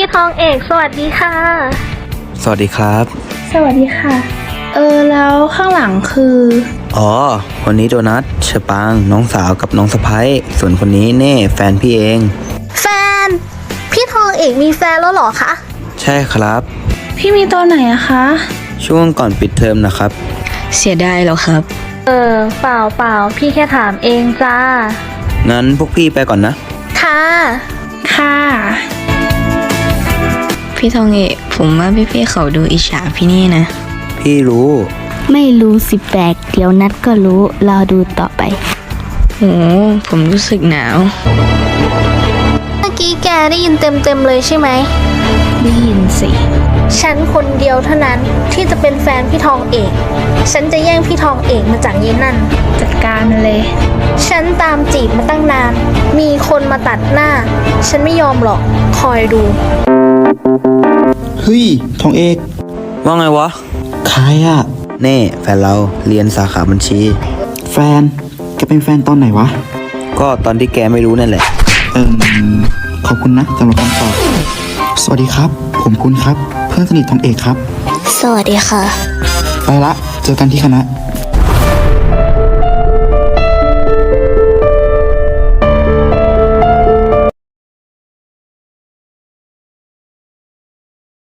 พี่ทองเอกสวัสดีค่ะ สวัสดีครับ สวัสดีค่ะ เออแล้วข้างหลังคือ อ๋อ คนนี้โดนัทเชอปาง น้องสาวกับน้องสะพ้ยส่วนคนนี้เน่แฟนพี่เอง แฟน พี่ทองเอกมีแฟนแล้วเหรอคะใช่ครับ พี่มีตัวไหนอะคะ ช่วงก่อนปิดเทอมนะครับ เสียดายแล้วครับ เออเปล่าเปล่าพี่แค่ถามเองจ้างั้นพวกพี่ไปก่อนนะ ค่ะ ค่ะ พี่ทองเอกผมว่าพี่ๆเขาดูอิจฉาพี่นี่นะ พี่รู้ ไม่รู้สิแปลกเดี๋ยวนัดก็รู้ รอดูต่อไปโหผมรู้สึกหนาว เมื่อกี้แกได้ยินเต็มเต็มๆเลยใช่ไหม ได้ยินสิ ฉันคนเดียวเท่านั้นที่จะเป็นแฟนพี่ทองเอก ฉันจะแย่งพี่ทองเอกมาจากยีนั่น จัดการมันเลย ฉันตามจีบมาตั้งนาน มีคนมาตัดหน้า ฉันไม่ยอมหรอก คอยดู เฮ้ยทองเอกว่าไงวะ ใครอะเน่แฟนเราเรียนสาขาบัญชี แฟนแกเป็นแฟนตอนไหนวะ ก็ตอนที่แกไม่รู้นั่นแหละ เอิมขอบคุณนะสำหรับคำตอบ สวัสดีครับ ผมคุณครับ เพื่อนสนิททองเอกครับ สวัสดีค่ะ ไปละ เจอกันที่คณะ